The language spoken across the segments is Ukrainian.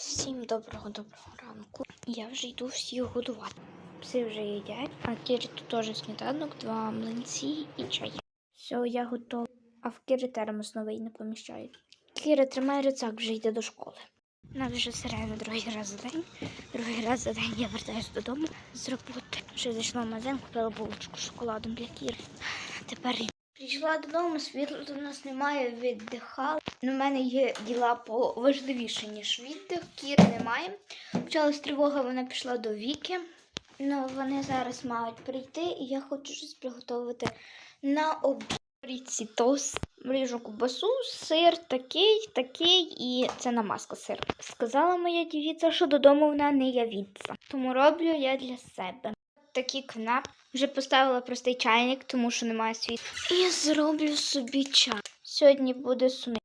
Всім доброго доброго ранку. Я вже йду всіх годувати. Пси вже їдять, а Кірі тут теж сніданок, два млинці і чай. Все, я готова. А в Кірі термос новий не поміщають. Кіра тримає рюкзак, вже йде до школи. У нас вже сирена другий раз за день. Другий раз за день я вертаюсь додому з роботи. Вже зайшла в магазин, купила булочку з шоколадом для Кіри. Тепер прийшла додому, світла у нас немає, віддихала. Ну, в мене є діла поважливіші, ніж віддих. Кіри немає. Почалась тривога, вона пішла до Віки. Ну, вони зараз мають прийти, і я хочу щось приготувати на обід. Ріці тост, ріжу кубасу, сир такий, такий, і це намазка сир. Сказала моя дівіця, що додому вона не явіться. Тому роблю я для себе. Такі кнап. Вже поставила простий чайник, тому що немає світла. І зроблю собі чай. Сьогодні буде сумі.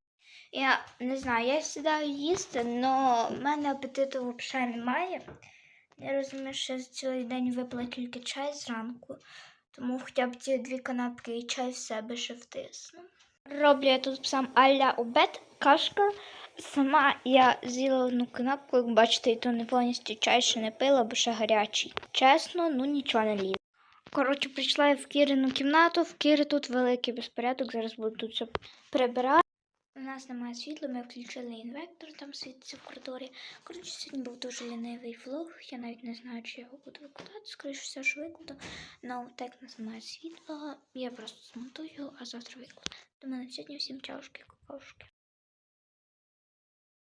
Я не знаю, я сідаю їсти, але в мене апетиту взагалі немає. Я розумію, що цілий день випила тільки чай зранку, тому хоча б ці дві канапки і чай в себе ще втисну. Роблю я тут сам аля обед, кашка. Сама я з'їла одну канапку, як бачите, і то не повністю чай ще не пила, бо ще гарячий. Чесно, ну нічого не лізу. Коротше, прийшла я в Кірину кімнату, в Кіри тут великий безпорядок, зараз буду тут все прибирати. У нас немає світла, ми включили інвектор, там світиться в коридорі. Коротше, сьогодні був дуже лінивий влог. Я навіть не знаю, чи я його буду викладати. Скоріше все, що викладу. Ну, так у нас немає світла. Я просто змонтую, а завтра викладу. До мене сьогодні всім чаушки, какаушки.